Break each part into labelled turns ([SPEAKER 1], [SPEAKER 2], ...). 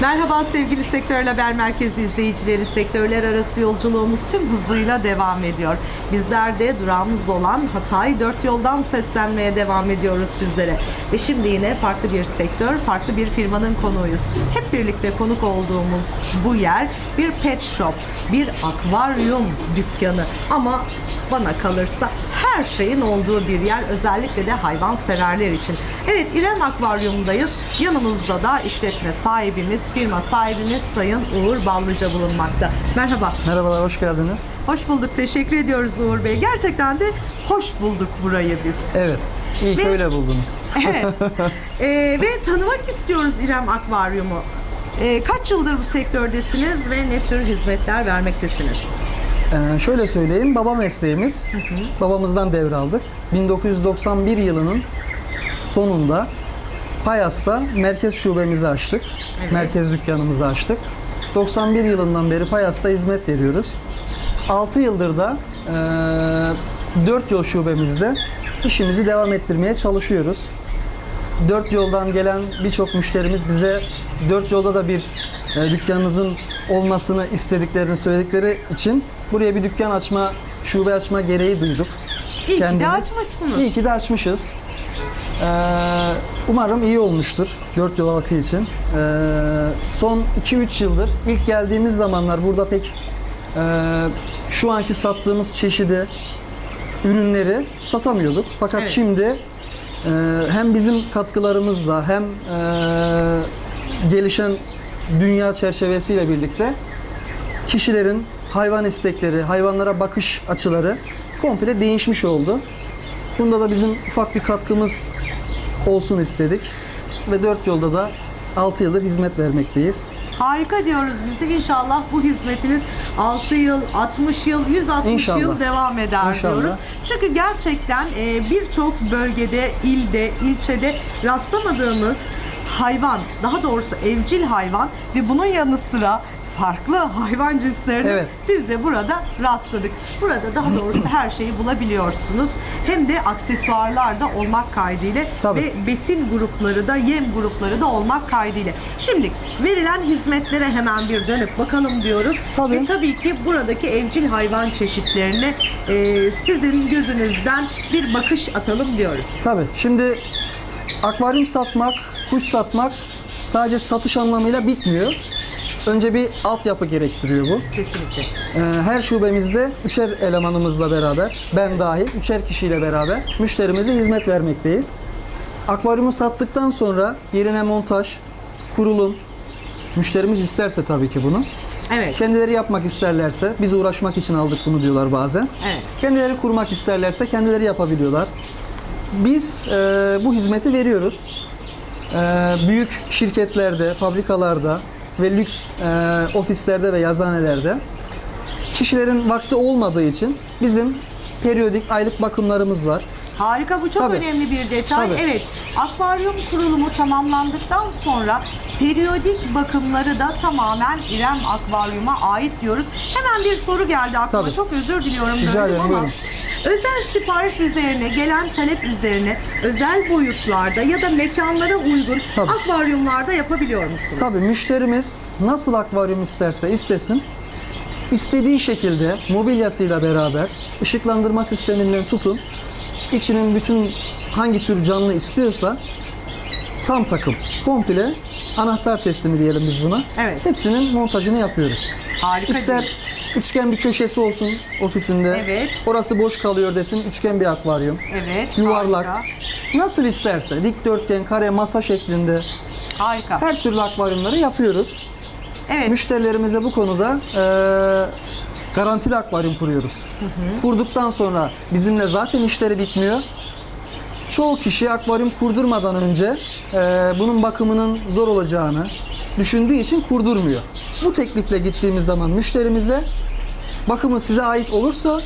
[SPEAKER 1] Merhaba sevgili Sektör Haber Merkezi izleyicileri. Sektörler arası yolculuğumuz tüm hızıyla devam ediyor. Bizler de durağımız olan Hatay Dört Yoldan seslenmeye devam ediyoruz sizlere. Ve şimdi yine farklı bir sektör, farklı bir firmanın konuğuyuz. Hep birlikte konuk olduğumuz bu yer bir pet shop, bir akvaryum dükkanı. Ama bana kalırsa her şeyin olduğu bir yer özellikle de hayvan severler için. Evet İrem Akvaryum'dayız. Yanımızda da işletme sahibimiz, firma sahibimiz Sayın Uğur Ballıca bulunmakta. Merhaba.
[SPEAKER 2] Merhabalar, hoş geldiniz.
[SPEAKER 1] Hoş bulduk. Teşekkür ediyoruz Uğur Bey. Gerçekten de hoş bulduk burayı biz.
[SPEAKER 2] Evet, iyi ki öyle buldunuz.
[SPEAKER 1] Evet. Ee, ve tanımak istiyoruz İrem Akvaryum'u. Ee, kaç yıldır bu sektördesiniz ve ne tür hizmetler vermektesiniz?
[SPEAKER 2] Ee, şöyle söyleyeyim, baba mesleğimiz. Babamızdan devraldık. 1991 yılının sonunda Payas'ta merkez şubemizi açtık.
[SPEAKER 1] Evet.
[SPEAKER 2] Merkez dükkanımızı açtık. 91 yılından beri Payas'ta hizmet veriyoruz. 6 yıldır da 4 yol şubemizde işimizi devam ettirmeye çalışıyoruz. Dört yoldan gelen birçok müşterimiz bize dört yolda da bir e, dükkanınızın olmasını istediklerini söyledikleri için buraya bir dükkan açma, şube açma gereği duyduk.
[SPEAKER 1] İyi ki de açmışsınız.
[SPEAKER 2] İyi ki de açmışız. Ee, umarım iyi olmuştur dört yol halkı için. Ee, son 2-3 yıldır ilk geldiğimiz zamanlar burada pek e, şu anki sattığımız çeşidi ürünleri satamıyorduk. Fakat
[SPEAKER 1] Evet.
[SPEAKER 2] şimdi e, hem bizim katkılarımızla hem e, gelişen dünya çerçevesiyle birlikte kişilerin hayvan istekleri, hayvanlara bakış açıları komple değişmiş oldu. Bunda da bizim ufak bir katkımız olsun istedik. Ve dört yolda da 6 yıldır hizmet vermekteyiz.
[SPEAKER 1] Harika diyoruz biz de. İnşallah bu hizmetiniz 6 yıl, 60 yıl, 160
[SPEAKER 2] İnşallah.
[SPEAKER 1] yıl devam eder
[SPEAKER 2] İnşallah.
[SPEAKER 1] diyoruz. Çünkü gerçekten e, birçok bölgede, ilde, ilçede rastlamadığımız hayvan, daha doğrusu evcil hayvan ve bunun yanı sıra farklı hayvan cinslerine
[SPEAKER 2] Evet.
[SPEAKER 1] biz de burada rastladık. Burada daha doğrusu her şeyi bulabiliyorsunuz. Hem de aksesuarlar da olmak kaydıyla
[SPEAKER 2] Tabii.
[SPEAKER 1] ve besin grupları da yem grupları da olmak kaydıyla. Şimdi verilen hizmetlere hemen bir dönüp bakalım diyoruz.
[SPEAKER 2] Tabii.
[SPEAKER 1] Ve tabii ki buradaki evcil hayvan çeşitlerine e, sizin gözünüzden bir bakış atalım diyoruz.
[SPEAKER 2] Tabii. Şimdi akvaryum satmak, kuş satmak sadece satış anlamıyla bitmiyor. Önce bir altyapı gerektiriyor bu.
[SPEAKER 1] Kesinlikle.
[SPEAKER 2] Ee, Her şubemizde üçer elemanımızla beraber, ben dahil üçer kişiyle beraber müşterimize hizmet vermekteyiz. Akvaryumu sattıktan sonra yerine montaj, kurulum, müşterimiz isterse tabii ki bunu.
[SPEAKER 1] Evet.
[SPEAKER 2] Kendileri yapmak isterlerse, biz uğraşmak için aldık bunu diyorlar bazen.
[SPEAKER 1] Evet.
[SPEAKER 2] Kendileri kurmak isterlerse kendileri yapabiliyorlar. Biz e, bu hizmeti veriyoruz. E, büyük şirketlerde, fabrikalarda ve lüks e, ofislerde ve yazıhanelerde kişilerin vakti olmadığı için bizim periyodik aylık bakımlarımız var.
[SPEAKER 1] Harika bu çok
[SPEAKER 2] Tabii.
[SPEAKER 1] önemli bir detay.
[SPEAKER 2] Tabii.
[SPEAKER 1] Evet. Akvaryum kurulumu tamamlandıktan sonra periyodik bakımları da tamamen İrem Akvaryum'a ait diyoruz. Hemen bir soru geldi aklıma.
[SPEAKER 2] Tabii.
[SPEAKER 1] Çok özür diliyorum
[SPEAKER 2] Rica ederim,
[SPEAKER 1] ama
[SPEAKER 2] buyurun.
[SPEAKER 1] Özel sipariş üzerine gelen talep üzerine özel boyutlarda ya da mekanlara uygun
[SPEAKER 2] Tabii.
[SPEAKER 1] akvaryumlarda yapabiliyor musunuz?
[SPEAKER 2] Tabii müşterimiz nasıl akvaryum isterse istesin, istediği şekilde mobilyasıyla beraber ışıklandırma sisteminden tutun, içinin bütün hangi tür canlı istiyorsa tam takım, komple anahtar teslimi diyelim biz buna.
[SPEAKER 1] Evet.
[SPEAKER 2] Hepsinin montajını yapıyoruz.
[SPEAKER 1] Harika
[SPEAKER 2] İster
[SPEAKER 1] değil.
[SPEAKER 2] Üçgen bir köşesi olsun ofisinde.
[SPEAKER 1] Evet.
[SPEAKER 2] Orası boş kalıyor desin. Üçgen bir akvaryum.
[SPEAKER 1] Evet.
[SPEAKER 2] Yuvarlak.
[SPEAKER 1] Harika.
[SPEAKER 2] Nasıl isterse dikdörtgen, kare, masa şeklinde
[SPEAKER 1] harika.
[SPEAKER 2] her türlü akvaryumları yapıyoruz.
[SPEAKER 1] Evet.
[SPEAKER 2] Müşterilerimize bu konuda e, garantili akvaryum kuruyoruz. Kurduktan sonra bizimle zaten işleri bitmiyor. Çoğu kişi akvaryum kurdurmadan önce e, bunun bakımının zor olacağını düşündüğü için kurdurmuyor. Bu teklifle gittiğimiz zaman müşterimize bakımı size ait olursa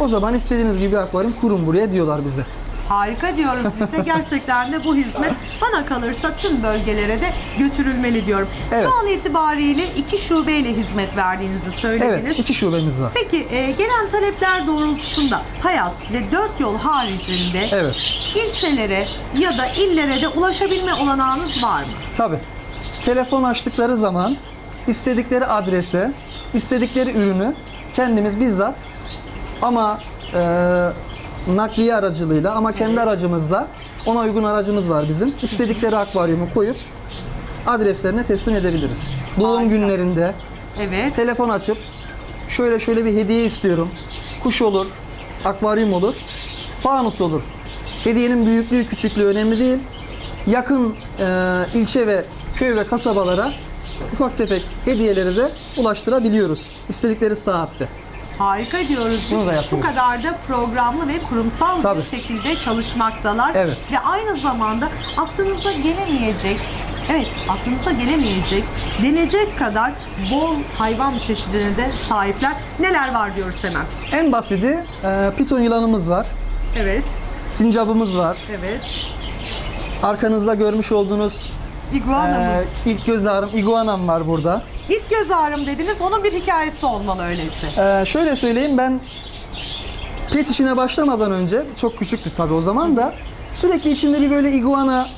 [SPEAKER 2] o zaman istediğiniz gibi akvaryum kurun buraya diyorlar bize.
[SPEAKER 1] Harika diyoruz biz de. Gerçekten de bu hizmet bana kalırsa tüm bölgelere de götürülmeli diyorum.
[SPEAKER 2] Evet.
[SPEAKER 1] Şu an itibariyle iki şubeyle hizmet verdiğinizi söylediniz.
[SPEAKER 2] Evet, iki şubemiz var.
[SPEAKER 1] Peki e, gelen talepler doğrultusunda Payas ve Dört Yol haricinde
[SPEAKER 2] Evet.
[SPEAKER 1] ilçelere ya da illere de ulaşabilme olanağınız var mı?
[SPEAKER 2] Tabii. telefon açtıkları zaman istedikleri adrese, istedikleri ürünü kendimiz bizzat ama e, nakliye aracılığıyla ama kendi aracımızla ona uygun aracımız var bizim. İstedikleri akvaryumu koyup adreslerine teslim edebiliriz. Doğum
[SPEAKER 1] Harika.
[SPEAKER 2] günlerinde
[SPEAKER 1] Evet.
[SPEAKER 2] telefon açıp şöyle şöyle bir hediye istiyorum. Kuş olur, akvaryum olur, fanus olur. Hediyenin büyüklüğü, küçüklüğü önemli değil. Yakın e, ilçe ve köy ve kasabalara ufak tefek hediyeleri de ulaştırabiliyoruz. İstedikleri saatte.
[SPEAKER 1] Harika diyoruz.
[SPEAKER 2] Bunu da
[SPEAKER 1] Bu
[SPEAKER 2] yapıyoruz.
[SPEAKER 1] kadar da programlı ve kurumsal
[SPEAKER 2] Tabii.
[SPEAKER 1] bir şekilde çalışmaktalar.
[SPEAKER 2] Evet.
[SPEAKER 1] Ve aynı zamanda aklınıza gelemeyecek, evet aklınıza gelemeyecek, denecek kadar bol hayvan çeşidine de sahipler. Neler var diyoruz hemen.
[SPEAKER 2] En basiti e, piton yılanımız var,
[SPEAKER 1] Evet,
[SPEAKER 2] sincabımız var.
[SPEAKER 1] evet.
[SPEAKER 2] Arkanızda görmüş olduğunuz
[SPEAKER 1] İguanamız.
[SPEAKER 2] e, ilk göz ağrım iguanam var burada.
[SPEAKER 1] İlk göz ağrım dediniz, onun bir hikayesi olmalı öyleyse.
[SPEAKER 2] Ee, şöyle söyleyeyim ben pet işine başlamadan önce çok küçüktü tabii o zaman da sürekli içinde bir böyle iguana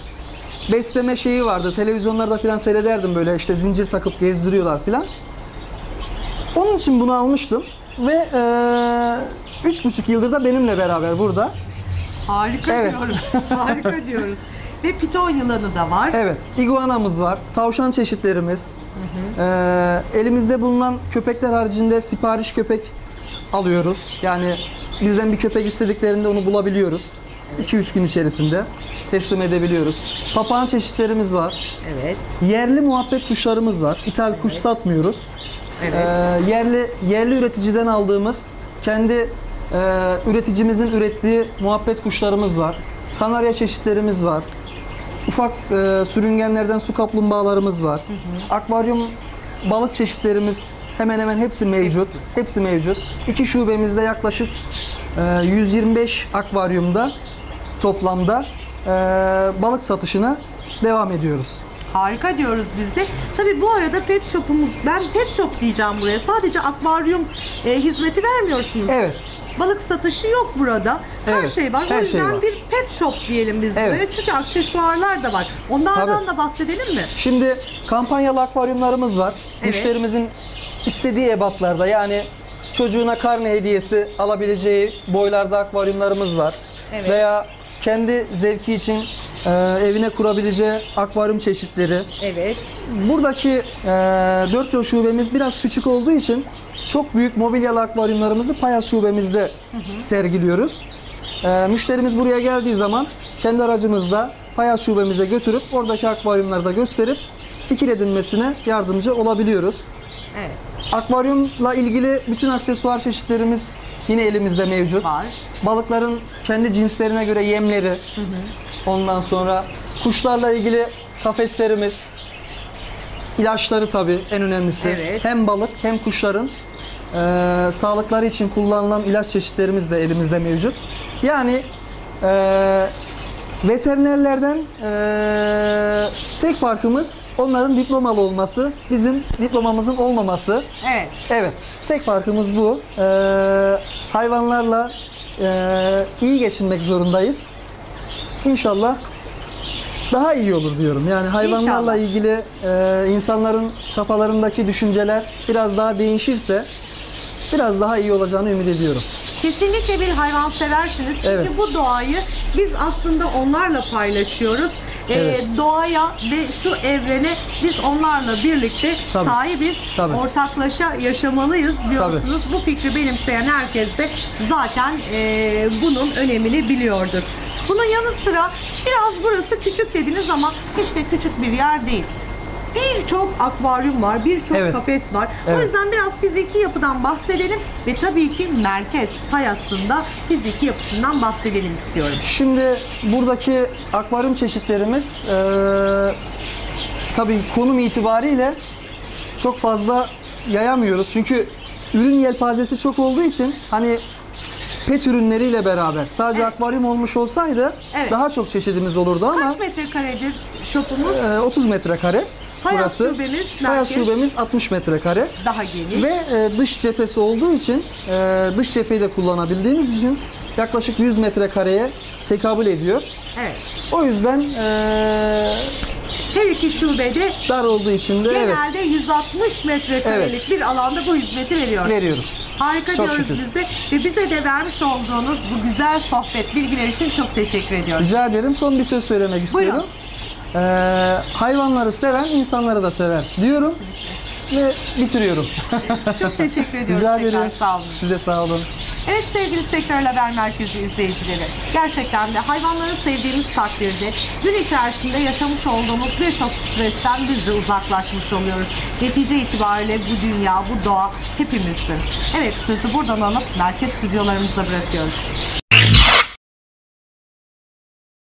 [SPEAKER 2] besleme şeyi vardı. Televizyonlarda falan seyrederdim böyle işte zincir takıp gezdiriyorlar falan. Onun için bunu almıştım ve eee, üç buçuk yıldır da benimle beraber burada.
[SPEAKER 1] Harika
[SPEAKER 2] Evet.
[SPEAKER 1] diyoruz, harika diyoruz. Ve piton yılanı da var.
[SPEAKER 2] Evet, iguanamız var, tavşan çeşitlerimiz. Ee, elimizde bulunan köpekler haricinde sipariş köpek alıyoruz. Yani bizden bir köpek istediklerinde onu bulabiliyoruz. 2-3 gün içerisinde teslim edebiliyoruz. Papağan çeşitlerimiz var.
[SPEAKER 1] Evet,
[SPEAKER 2] Yerli muhabbet kuşlarımız var. İthal kuş satmıyoruz.
[SPEAKER 1] evet.
[SPEAKER 2] Ee, yerli yerli üreticiden aldığımız kendi e, üreticimizin ürettiği muhabbet kuşlarımız var. Kanarya çeşitlerimiz var. Ufak e, sürüngenlerden su kaplumbağalarımız var. Akvaryum balık çeşitlerimiz hemen hemen hepsi mevcut. Hepsi mevcut. İki şubemizde yaklaşık e, 125 akvaryumda toplamda e, balık satışına devam ediyoruz.
[SPEAKER 1] Harika diyoruz biz de. Tabii bu arada pet shop'umuz, ben pet shop diyeceğim buraya. Sadece akvaryum e, hizmeti vermiyorsunuz.
[SPEAKER 2] Evet.
[SPEAKER 1] Balık satışı yok burada. Her
[SPEAKER 2] Evet,
[SPEAKER 1] şey var.
[SPEAKER 2] her
[SPEAKER 1] o
[SPEAKER 2] şey
[SPEAKER 1] yüzden
[SPEAKER 2] var.
[SPEAKER 1] bir pet shop diyelim biz
[SPEAKER 2] Evet.
[SPEAKER 1] buraya. Çünkü aksesuarlar da var. Onlardan
[SPEAKER 2] Tabii.
[SPEAKER 1] da bahsedelim mi?
[SPEAKER 2] Şimdi kampanyalı akvaryumlarımız var.
[SPEAKER 1] Evet.
[SPEAKER 2] Müşterimizin istediği ebatlarda yani çocuğuna karne hediyesi alabileceği boylarda akvaryumlarımız var.
[SPEAKER 1] Evet.
[SPEAKER 2] Veya kendi zevki için e, evine kurabileceği akvaryum çeşitleri.
[SPEAKER 1] Evet.
[SPEAKER 2] Buradaki e, 4 yol şubemiz biraz küçük olduğu için çok büyük mobilyalı akvaryumlarımızı Payas şubemizde sergiliyoruz. E, müşterimiz buraya geldiği zaman kendi aracımızla Payas şubemize götürüp oradaki akvaryumlarda gösterip fikir edinmesine yardımcı olabiliyoruz.
[SPEAKER 1] Evet.
[SPEAKER 2] Akvaryumla ilgili bütün aksesuar çeşitlerimiz yine elimizde mevcut.
[SPEAKER 1] Var.
[SPEAKER 2] Balıkların kendi cinslerine göre yemleri. Ondan sonra kuşlarla ilgili kafeslerimiz. ilaçları tabii en önemlisi.
[SPEAKER 1] Evet.
[SPEAKER 2] Hem balık hem kuşların eee, sağlıkları için kullanılan ilaç çeşitlerimiz de elimizde mevcut. Yani eee, veterinerlerden eee, tek farkımız onların diplomalı olması, bizim diplomamızın olmaması.
[SPEAKER 1] Evet.
[SPEAKER 2] Evet, tek farkımız bu. Ee, hayvanlarla ee, iyi geçinmek zorundayız. İnşallah daha iyi olur diyorum. Yani hayvanlarla
[SPEAKER 1] İnşallah.
[SPEAKER 2] ilgili ee, insanların kafalarındaki düşünceler biraz daha değişirse biraz daha iyi olacağını ümit ediyorum.
[SPEAKER 1] Kesinlikle bir hayvan seversiniz. Çünkü
[SPEAKER 2] Evet.
[SPEAKER 1] bu doğayı biz aslında onlarla paylaşıyoruz. Ee,
[SPEAKER 2] Evet.
[SPEAKER 1] doğaya ve şu evrene biz onlarla birlikte
[SPEAKER 2] Tabii.
[SPEAKER 1] sahibiz.
[SPEAKER 2] Tabii.
[SPEAKER 1] Ortaklaşa yaşamalıyız diyorsunuz. Bu fikri benimseyen herkes de zaten e, bunun önemini biliyordur. Bunun yanı sıra biraz burası küçük dediniz ama hiç de küçük bir yer değil. Birçok akvaryum var, birçok
[SPEAKER 2] Evet.
[SPEAKER 1] kafes var. O
[SPEAKER 2] Evet.
[SPEAKER 1] yüzden biraz fiziki yapıdan bahsedelim ve tabii ki merkez Payas'ında fiziki yapısından bahsedelim istiyorum.
[SPEAKER 2] Şimdi buradaki akvaryum çeşitlerimiz eee tabii konum itibariyle çok fazla yayamıyoruz. Çünkü ürün yelpazesi çok olduğu için hani pet ürünleriyle beraber sadece
[SPEAKER 1] Evet.
[SPEAKER 2] akvaryum olmuş olsaydı
[SPEAKER 1] Evet.
[SPEAKER 2] daha çok çeşidimiz olurdu ama
[SPEAKER 1] Kaç metrekaredir shopumuz?
[SPEAKER 2] eee, 30 metrekare
[SPEAKER 1] Hayat
[SPEAKER 2] burası.
[SPEAKER 1] şubemiz,
[SPEAKER 2] Hayat
[SPEAKER 1] merkez.
[SPEAKER 2] şubemiz 60 metrekare.
[SPEAKER 1] Daha geniş.
[SPEAKER 2] Ve e, dış cephesi olduğu için e, dış cepheyi de kullanabildiğimiz için yaklaşık 100 metrekareye tekabül ediyor.
[SPEAKER 1] Evet.
[SPEAKER 2] O yüzden e,
[SPEAKER 1] Her iki şubede
[SPEAKER 2] Dar olduğu için de evet
[SPEAKER 1] genelde 160 metrekarelik bir alanda bu hizmeti veriyoruz.
[SPEAKER 2] veriyoruz.
[SPEAKER 1] Harika
[SPEAKER 2] Çok
[SPEAKER 1] diyoruz
[SPEAKER 2] şükür.
[SPEAKER 1] biz de ve bize de vermiş olduğunuz bu güzel sohbet bilgiler için çok teşekkür ediyoruz.
[SPEAKER 2] Rica ederim. Son bir söz söylemek istiyorum. Ee, hayvanları seven insanları da sever diyorum ve bitiriyorum.
[SPEAKER 1] Çok teşekkür ediyoruz.
[SPEAKER 2] Rica ederim.
[SPEAKER 1] Sağ olun.
[SPEAKER 2] Size sağ olun.
[SPEAKER 1] Evet sevgili Sektör Haber Merkezi izleyicileri. Gerçekten de hayvanları sevdiğimiz takdirde gün içerisinde yaşamış olduğumuz birçok stresten biz de uzaklaşmış oluyoruz. Netice itibariyle bu dünya, bu doğa hepimizin. Evet sözü buradan alıp merkez stüdyolarımıza bırakıyoruz.